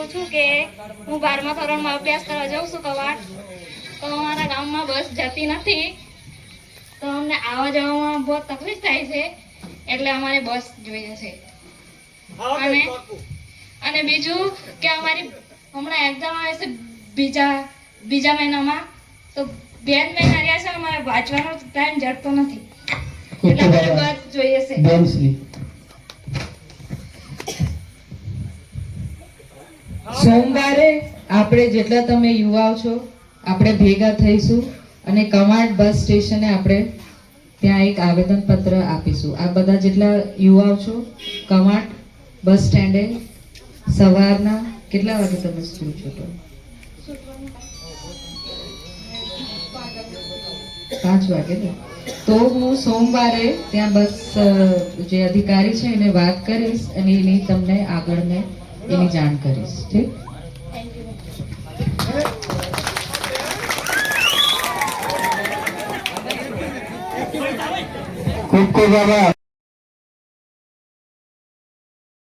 શકું છું કે હું બારમા ધોરણમાં અભ્યાસ કરવા જાઉં છું કવાટ તો અમારા ગામમાં બસ જતી નથી. તો અમને આવવા જવામાં બહુ તકલીફ થાય છે. એટલે અમારે બસ જોઈએ છે. અને અને બીજું કે અમારી હમણાં એક્ઝામ આવે છે બીજા બીજા મહિનામાં. તો બે જ મહિના રહ્યા છે અમારે વાંચવાનો ટાઈમ જડતો નથી. એટલે અમારે બસ જોઈએ છે બેન સ્લીપ સોમવારે આપણે જેટલા તમે યુવાઓ છો, આપણે ભેગા થઈશું અને કમાડ બસ સ્ટેશને આપણે ત્યાં એક આવેદન પત્ર આપીશું. આ બધા જેટલા યુવાઓ છો, કમાડ બસ સ્ટેન્ડે, સવારના કેટલા વાગે તમે સ્કૂલ છૂટો પાંચ વાગે ને? તો હું સોમવારે ત્યાં બસ જે અધિકારી છે એને વાત કરીશ અને એની તમને આગળ મેં એની જાણ કરીશ ઠીક? ખૂબ ખૂબ આભાર.